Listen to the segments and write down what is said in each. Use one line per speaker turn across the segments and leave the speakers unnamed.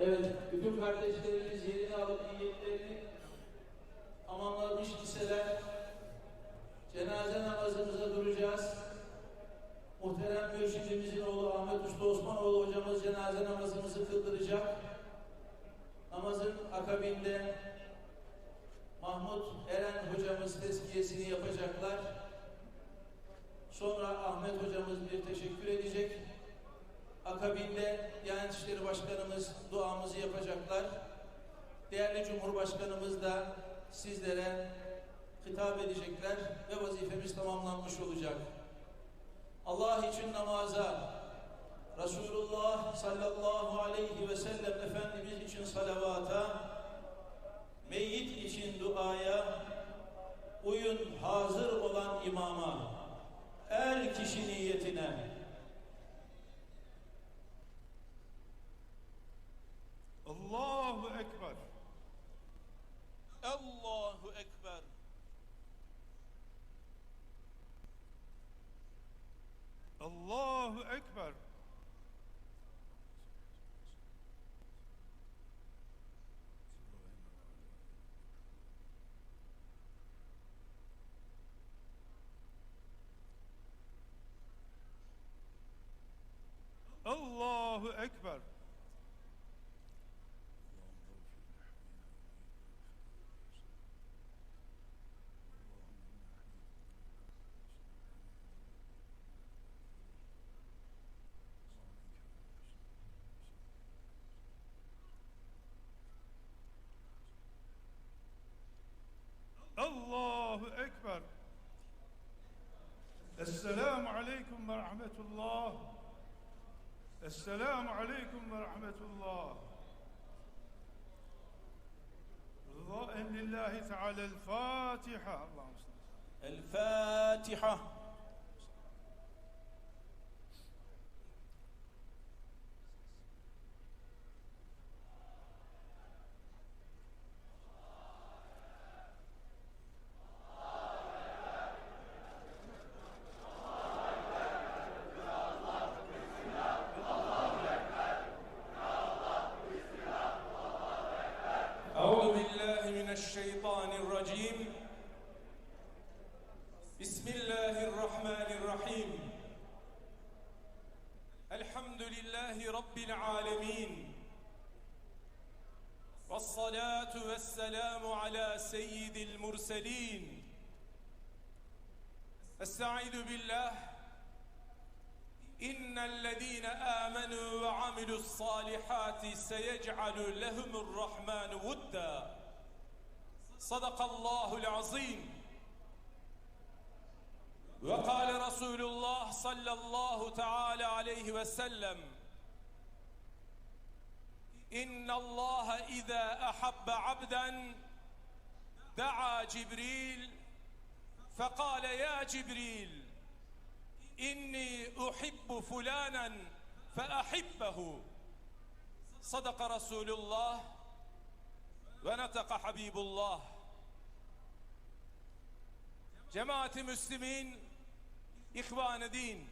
Evet, bütün kardeşlerimiz yerini alıp niyetlerini tamamlamış liseler. Cenaze namazımıza duracağız. Muhterem mürşidimizin oğlu Ahmet Usta Osmanoğlu hocamız cenaze namazımızı kıldıracak. Namazın akabinde Mahmut Eren hocamız tezkiyesini yapacaklar. Sonra Ahmet hocamız bir teşekkür edecek. Akabinde Diyanet İşleri Başkanımız duamızı yapacaklar. Değerli Cumhurbaşkanımız da sizlere hitap edecekler ve vazifemiz tamamlanmış olacak. Allah için namaza, Resulullah sallallahu aleyhi ve sellem Efendimiz için salavata, meyyit için duaya, uyun hazır olan imama, er kişi niyetine,
عليكم ورحمة الله. السلام عليكم ورحمة الله. رضاء لله تعالى الفاتحة. اللهم الفاتحة. سيد المرسلين. أستعيذ بالله. إن الذين آمنوا وعملوا الصالحات سيجعل لهم الرحمن ودا. صدق الله العظيم. وقال رسول الله صلى الله تعالى عليه وسلم إن الله إذا أحب عبدا دعا جبريل فقال يا جبريل إني أحب فلانا فأحبه. صدق رسول الله ونطق حبيب الله. Cemaati Müslümin, İhvan-ı Din,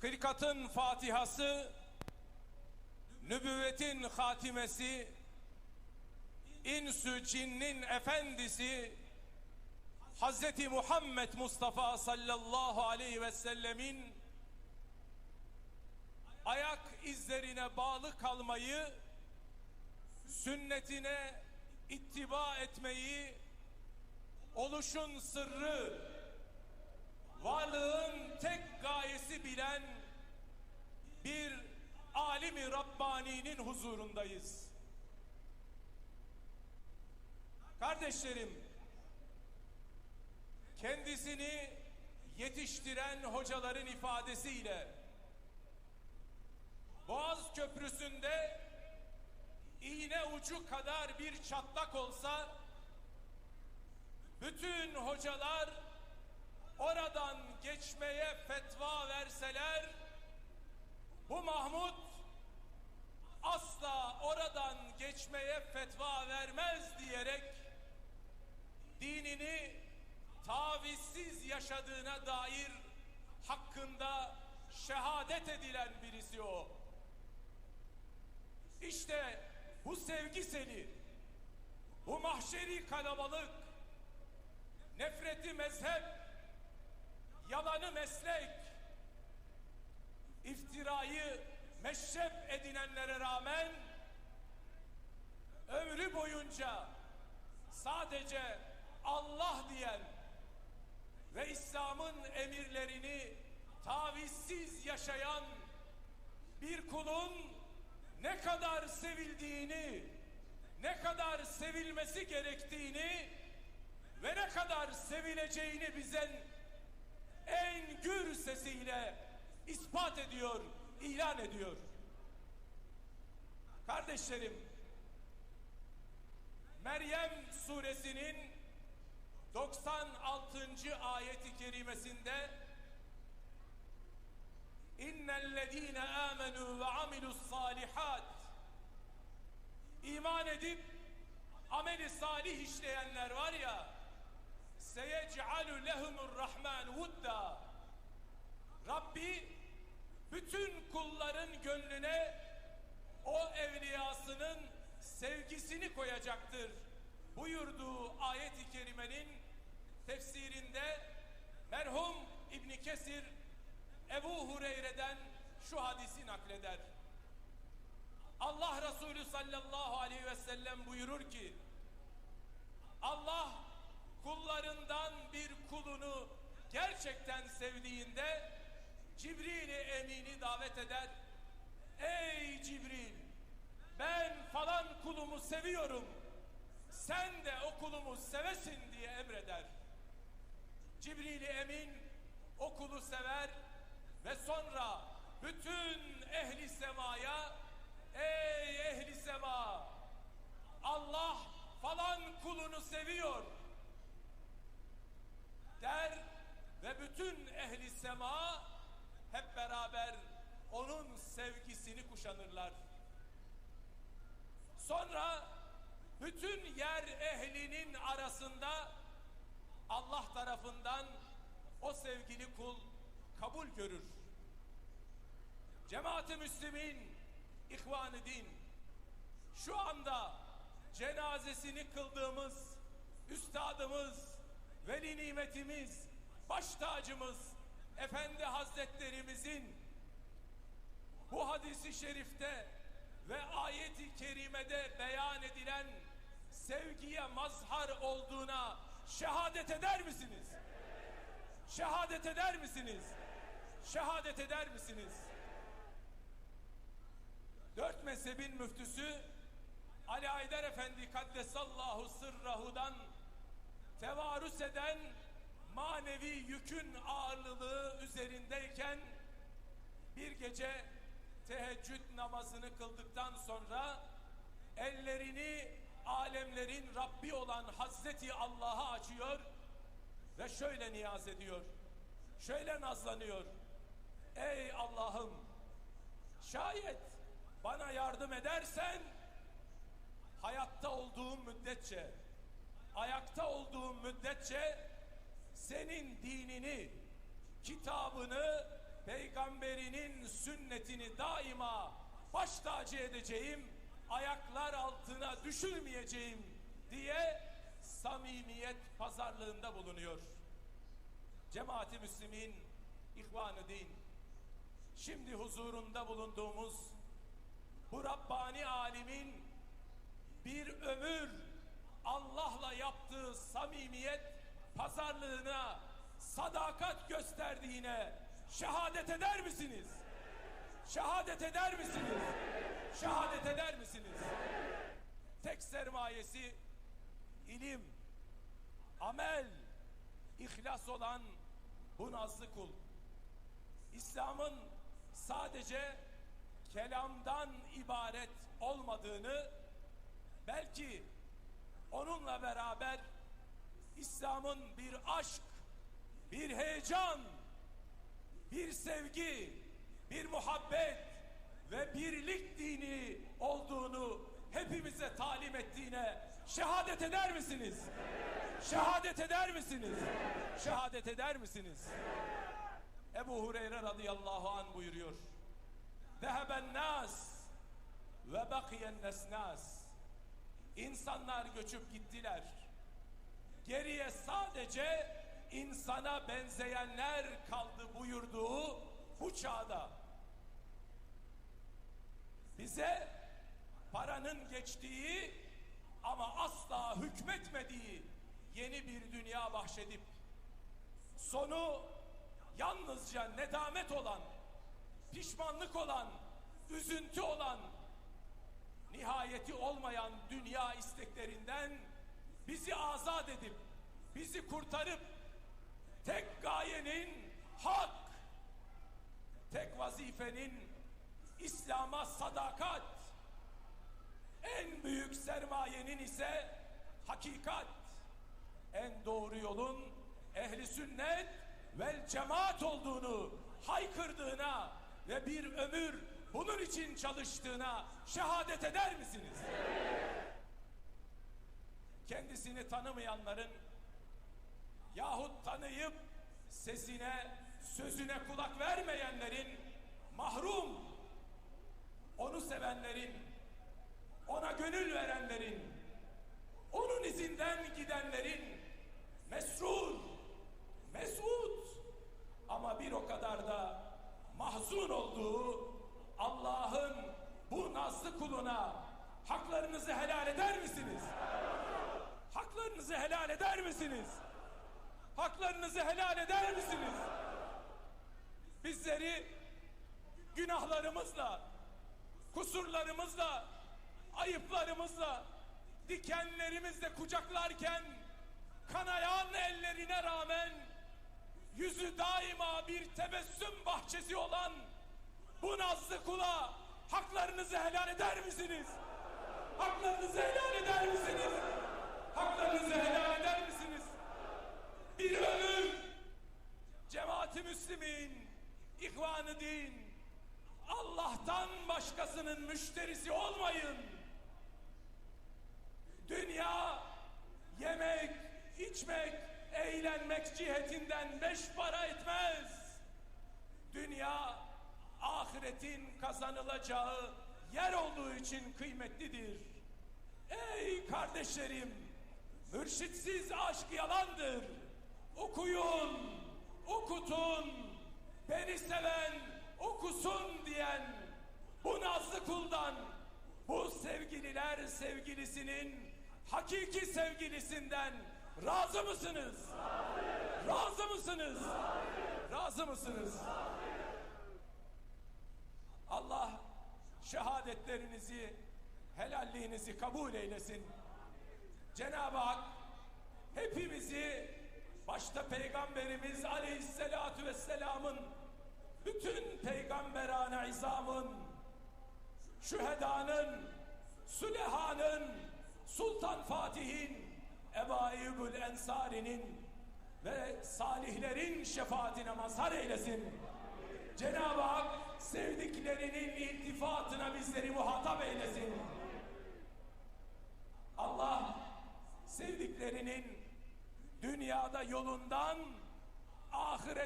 Hırkatın Fatihası, Nübüvvetin Hatimesi, İnsü Cinnin Efendisi, Hazreti Muhammed Mustafa sallallahu aleyhi ve sellemin ayak izlerine bağlı kalmayı, sünnetine ittiba etmeyi, oluşun sırrı, varlığın tek gayesi bilen bir alimi Rabbani'nin huzurundayız. Kardeşlerim, kendisini yetiştiren hocaların ifadesiyle Boğaz Köprüsü'nde iğne ucu kadar bir çatlak olsa bütün hocalar oradan geçmeye fetva verseler bu Mahmut asla oradan geçmeye fetva vermez diyerek dinini tavizsiz yaşadığına dair hakkında şehadet edilen birisi o. İşte bu sevgi seli, bu mahşeri kalabalık, nefreti mezhep, yalanı meslek, iftirayı meşrep edinenlere rağmen ömrü boyunca sadece Allah diyen ve İslam'ın emirlerini tavizsiz yaşayan bir kulun ne kadar sevildiğini, ne kadar sevilmesi gerektiğini ve ne kadar sevileceğini bize en gür sesiyle ispat ediyor, ilan ediyor. Kardeşlerim, Meryem suresinin 96. ayeti kerimesinde İnnellezîne âmenû ve amilus salihat iman edip ameli salih işleyenler var ya seyec'alü lehumur rahman vudda Rabbi bütün kulların gönlüne o evliyasının sevgisini koyacaktır buyurduğu ayet-i kerimenin tefsirinde merhum İbni Kesir Ebu Hureyre'den şu hadisi nakleder. Allah Resulü sallallahu aleyhi ve sellem buyurur ki Allah kullarından bir kulunu gerçekten sevdiğinde Cibril-i Emin'i davet eder. Ey Cibril ben falan kulumu seviyorum. Sen de o kulumu sevesin diye emreder. Cibril-i Emin o kulu sever ve sonra bütün ehli semaya ey ehli sema Allah falan kulunu seviyor der ve bütün ehli sema hep beraber onun sevgisini kuşanırlar. Sonra bütün yer ehlinin arasında Allah tarafından o sevgili kul kabul görür. Cemaat-i Müslümin, İhvan-ı Din, şu anda cenazesini kıldığımız üstadımız, veli nimetimiz, baş tacımız, Efendi Hazretlerimizin bu hadisi şerifte ve ayeti kerimede beyan edilen sevgiye mazhar olduğuna şehadet eder misiniz? Şehadet eder misiniz? Şehadet eder misiniz? Dört mezhebin müftüsü Ali Haydar Efendi Kaddesallahu Sırrahu'dan tevarüs eden manevi yükün ağırlığı üzerindeyken bir gece teheccüd namazını kıldıktan sonra ellerini alemlerin Rabbi olan Hazreti Allah'a açıyor ve şöyle niyaz ediyor. Şöyle nazlanıyor. Ey Allah'ım şayet bana yardım edersen hayatta olduğum müddetçe ayakta olduğum müddetçe senin dinini kitabını peygamberinin sünnetini daima baş tacı edeceğim ayaklar altına düşürmeyeceğim diye samimiyet pazarlığında bulunuyor. Cemaati Müslümin, İhvan-ı Din, şimdi huzurunda bulunduğumuz bu Rabbani alimin bir ömür Allah'la yaptığı samimiyet pazarlığına sadakat gösterdiğine şehadet eder misiniz? Şehadet eder misiniz? Şehadet eder misiniz? Tek sermayesi ilim, amel, ihlas olan bu nazlı kul. İslam'ın sadece kelamdan ibaret olmadığını belki onunla beraber İslam'ın bir aşk, bir heyecan, bir sevgi, bir muhabbet ve birlik dini olduğunu hepimize talim ettiğine şehadet eder misiniz? Şehadet eder misiniz? Şehadet eder misiniz? Ebu Hureyre radıyallahu an buyuruyor. Zeheben nas ve bakiyen nesnas. İnsanlar göçüp gittiler. Geriye sadece insana benzeyenler kaldı buyurduğu bu çağda. Bize paranın geçtiği ama asla hükmetmediği yeni bir dünya bahşedip sonu yalnızca nedamet olan, pişmanlık olan, üzüntü olan, nihayeti olmayan dünya isteklerinden bizi azat edip, bizi kurtarıp tek gayenin hak, tek vazifenin İslam'a sadakat, en büyük sermayenin ise hakikat, en doğru yolun ehli sünnet vel cemaat olduğunu haykırdığına ve bir ömür bunun için çalıştığına şehadet eder misiniz? Kendisini tanımayanların yahut tanıyıp sesine, sözüne kulak vermeyenlerin mahrum, onu sevenlerin, ona gönül verenlerin, onun izinden gidenlerin mesrur, mesut ama bir o kadar da mahzun olduğu Allah'ın bu nazlı kuluna haklarınızı helal eder misiniz? Haklarınızı helal eder misiniz? Haklarınızı helal eder misiniz? Bizleri günahlarımızla, kusurlarımızla, ayıplarımızla, dikenlerimizle kucaklarken kanayan ellerine rağmen yüzü daima bir tebessüm bahçesi olan bu nazlı kula haklarınızı helal eder misiniz? Haklarınızı helal eder misiniz? Haklarınızı helal eder misiniz? Bir ömür cemaati Müslümin, ihvanı din, Allah'tan başkasının müşterisi olmayın. Dünya yemek, içmek, eğlenmek cihetinden beş para etmez. Dünya ahiretin kazanılacağı yer olduğu için kıymetlidir. Ey kardeşlerim, mürşitsiz aşk yalandır. Okuyun, okutun, beni seven okusun diyen bu nazlı kuldan, bu sevgililer sevgilisinin hakiki sevgilisinden razı mısınız? Razı mısınız? Razı mısınız? Allah şehadetlerinizi, helalliğinizi kabul eylesin. Cenab-ı Hak hepimizi başta Peygamberimiz Aleyhisselatü Vesselam'ın bütün peygamberane izamın, şühedanın, sülehanın, Sultan Fatih'in, Eyyubul Ensari'nin ve salihlerin şefaatine mazhar eylesin. Cenab-ı Hak sevdiklerinin iltifatına bizleri muhatap eylesin. Allah sevdiklerinin dünyada yolundan,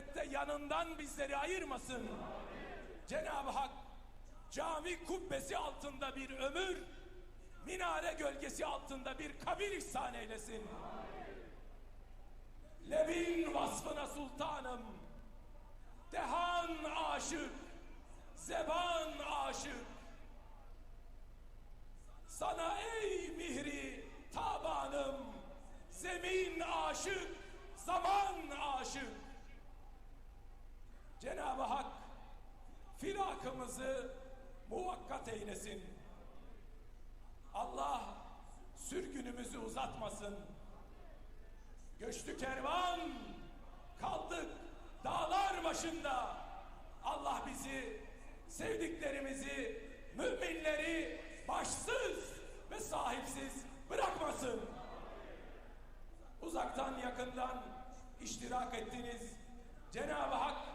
ahirette yanından bizleri ayırmasın. Cenab-ı Hak cami kubbesi altında bir ömür, minare gölgesi altında bir kabir ihsan eylesin. Levin vasfına sultanım, dehan aşık, zeban aşık. Sana ey mihri tabanım, zemin aşık, zaman aşık. Cenab-ı Hak firakımızı muvakkat eylesin. Allah sürgünümüzü uzatmasın. Göçtü kervan, kaldık dağlar başında. Allah bizi, sevdiklerimizi, müminleri başsız ve sahipsiz bırakmasın. Uzaktan yakından iştirak ettiniz. Cenab-ı Hak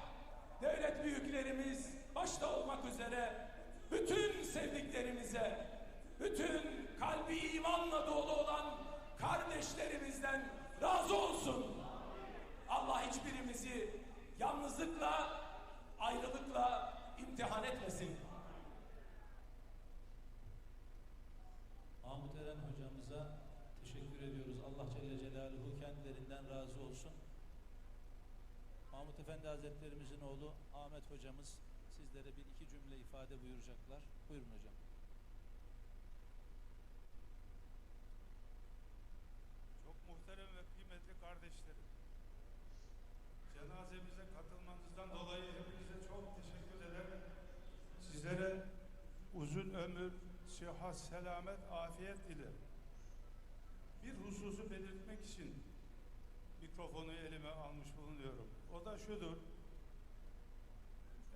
devlet büyüklerimiz başta olmak üzere bütün sevdiklerimize, bütün kalbi imanla dolu olan kardeşlerimizden razı olsun. Allah hiçbirimizi yalnızlıkla, ayrılıkla imtihan etmesin.
Efendi Hazretlerimizin oğlu Ahmet hocamız sizlere bir iki cümle ifade buyuracaklar. Buyurun hocam.
Çok muhterem ve kıymetli kardeşlerim. Cenazemize katılmanızdan dolayı hepinize çok teşekkür ederim. Sizlere uzun ömür, sıhhat, selamet, afiyet dilerim. Bir hususu belirtmek için mikrofonu elime almış bulunuyorum. O da şudur.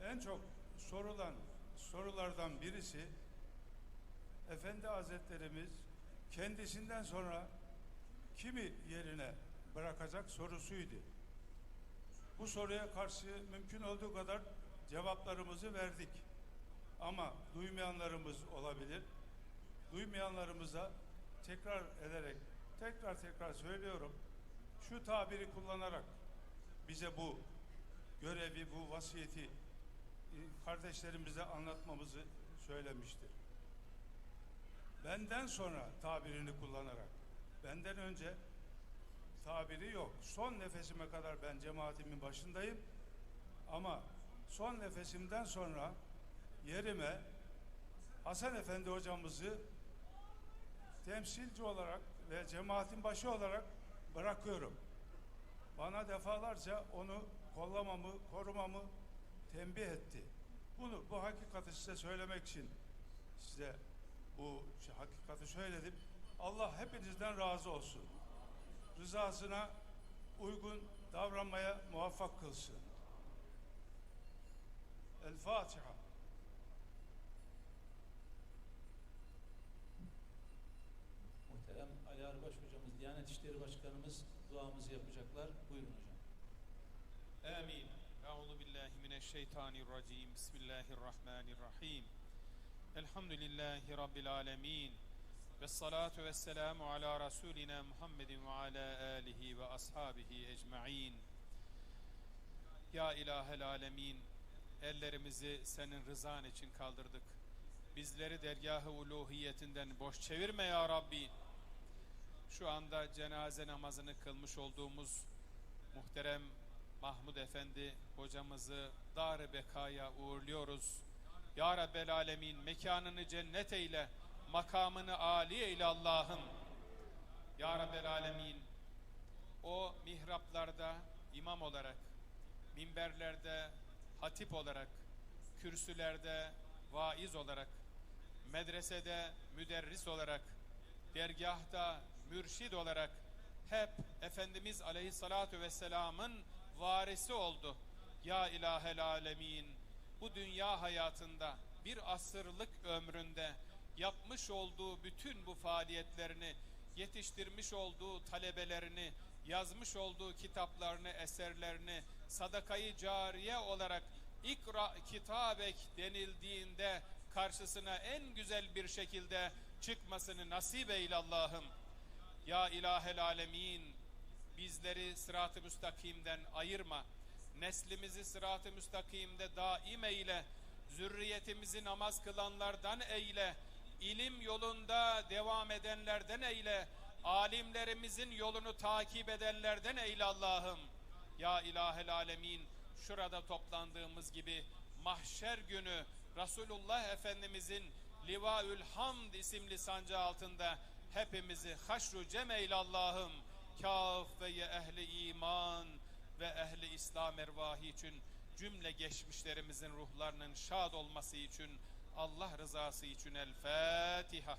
En çok sorulan sorulardan birisi Efendi Hazretlerimiz kendisinden sonra kimi yerine bırakacak sorusuydu. Bu soruya karşı mümkün olduğu kadar cevaplarımızı verdik. Ama duymayanlarımız olabilir. Duymayanlarımıza tekrar ederek, tekrar tekrar söylüyorum. Şu tabiri kullanarak bize bu görevi, bu vasiyeti e, kardeşlerimize anlatmamızı söylemiştir. Benden sonra tabirini kullanarak, benden önce tabiri yok. Son nefesime kadar ben cemaatimin başındayım. Ama son nefesimden sonra yerime Hasan Efendi hocamızı temsilci olarak ve cemaatin başı olarak bırakıyorum. Bana defalarca onu kollamamı, korumamı tembih etti. Bunu bu hakikati size söylemek için size bu hakikati söyledim. Allah hepinizden razı olsun. Rızasına uygun davranmaya muvaffak kılsın. El Fatiha.
Muhterem Ali Arbaş hocamız, Diyanet İşleri Başkanımız duamızı yapacaklar. Buyurun hocam.
Amin. Euzu billahi mineşşeytanirracim. Bismillahirrahmanirrahim. Elhamdülillahi rabbil alamin. Ve salatu ve selamu ala Resulina Muhammedin ve ala alihi ve ashabihi ecmaîn. Ya ilahel alemin, ellerimizi senin rızan için kaldırdık. Bizleri dergah-ı uluhiyetinden boş çevirme ya Rabbi. Şu anda cenaze namazını kılmış olduğumuz muhterem Mahmud Efendi hocamızı dar-ı bekaya uğurluyoruz. Ya Rabbel Alemin mekanını cennet eyle, makamını âli eyle Allah'ım. Ya Rabbel Alemin o mihraplarda imam olarak, minberlerde hatip olarak, kürsülerde vaiz olarak, medresede müderris olarak, dergahta mürşid olarak hep Efendimiz Aleyhisselatü Vesselam'ın varisi oldu. Ya ilahel alemin bu dünya hayatında bir asırlık ömründe yapmış olduğu bütün bu faaliyetlerini, yetiştirmiş olduğu talebelerini, yazmış olduğu kitaplarını, eserlerini sadakayı cariye olarak ikra kitabek denildiğinde karşısına en güzel bir şekilde çıkmasını nasip eyle Allah'ım. Ya ilahel alemin bizleri sırat-ı müstakimden ayırma. Neslimizi sırat-ı müstakimde daim eyle. Zürriyetimizi namaz kılanlardan eyle. İlim yolunda devam edenlerden eyle. Alimlerimizin yolunu takip edenlerden eyle Allah'ım. Ya ilahel alemin şurada toplandığımız gibi mahşer günü Resulullah Efendimizin Livaül Hamd isimli sancağı altında hepimizi haşru cem eyle Allah'ım. Kaf ve ye ehli iman ve ehli İslam ervahı için cümle geçmişlerimizin ruhlarının şad olması için Allah rızası için El Fatiha.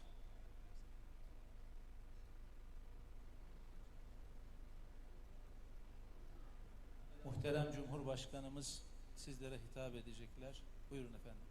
Muhterem Cumhurbaşkanımız sizlere hitap edecekler. Buyurun efendim.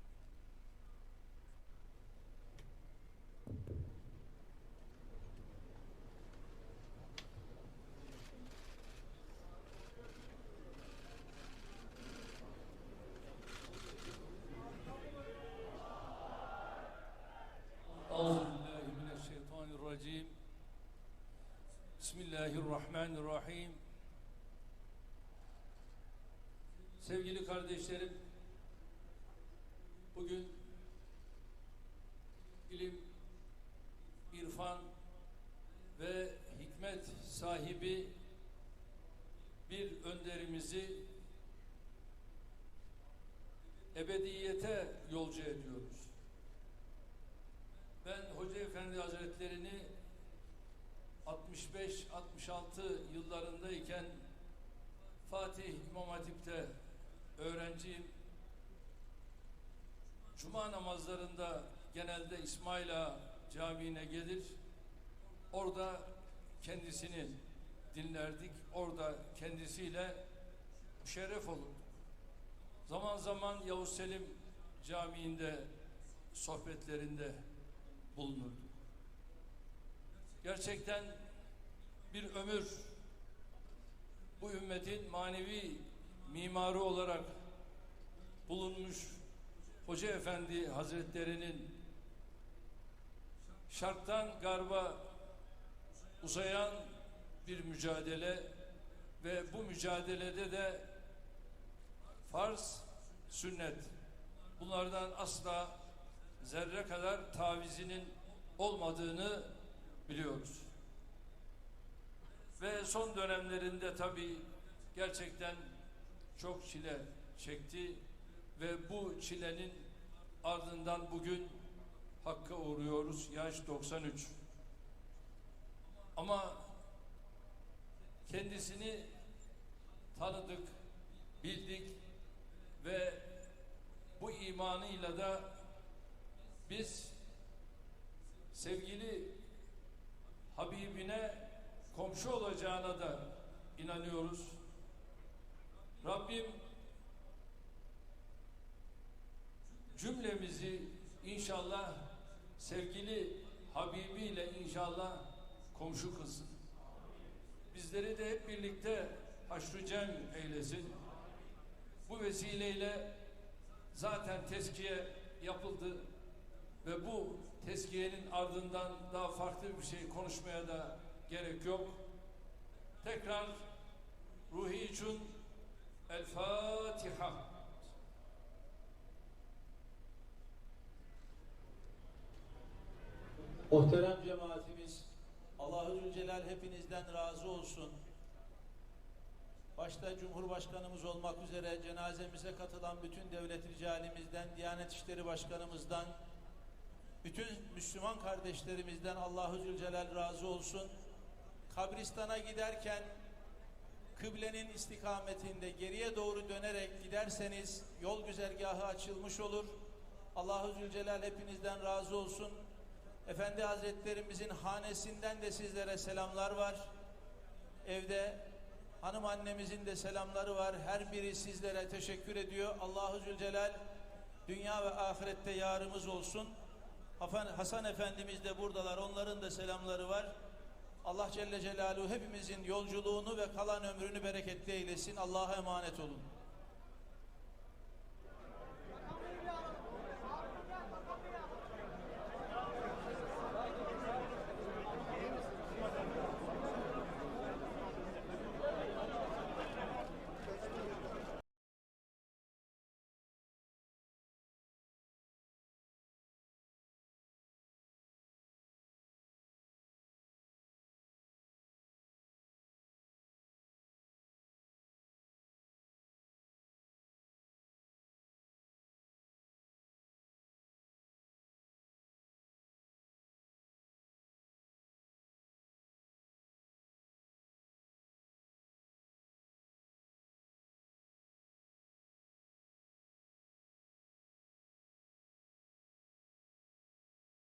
Rahman Rahim Sevgili kardeşlerim Cuma namazlarında genelde İsmaila Camii'ne gelir. Orada kendisini dinlerdik. Orada kendisiyle müşerref olurduk. Zaman zaman Yavuz Selim Camii'nde sohbetlerinde bulunurduk. Gerçekten bir ömür bu ümmetin manevi mimarı olarak bulunmuş Hoca Efendi Hazretlerinin şarktan garba uzayan bir mücadele ve bu mücadelede de farz, sünnet bunlardan asla zerre kadar tavizinin olmadığını biliyoruz. Ve son dönemlerinde tabii gerçekten çok çile çekti ve bu çilenin ardından bugün Hakk'a uğruyoruz. Yaş 93. Ama kendisini tanıdık, bildik ve bu imanıyla da biz sevgili Habibine komşu olacağına da inanıyoruz. Rabbim cümlemizi inşallah sevgili Habibi ile inşallah komşu kılsın. Bizleri de hep birlikte haşr-ı cem eylesin. Bu vesileyle zaten tezkiye yapıldı ve bu tezkiyenin ardından daha farklı bir şey konuşmaya da gerek yok. Tekrar ruhi için El Fatiha.
Muhterem cemaatimiz, Allahü Zülcelal hepinizden razı olsun. Başta Cumhurbaşkanımız olmak üzere cenazemize katılan bütün devlet ricalimizden, Diyanet İşleri Başkanımızdan, bütün Müslüman kardeşlerimizden Allahü Zülcelal razı olsun. Kabristana giderken kıblenin istikametinde geriye doğru dönerek giderseniz yol güzergahı açılmış olur. Allahu Zülcelal hepinizden razı olsun. Efendi Hazretlerimizin hanesinden de sizlere selamlar var. Evde hanım annemizin de selamları var. Her biri sizlere teşekkür ediyor. Allahu Zülcelal dünya ve ahirette yarımız olsun. Hasan- Efendimiz de buradalar. Onların da selamları var. Allah Celle Celaluhu hepimizin yolculuğunu ve kalan ömrünü bereketli eylesin. Allah'a emanet olun.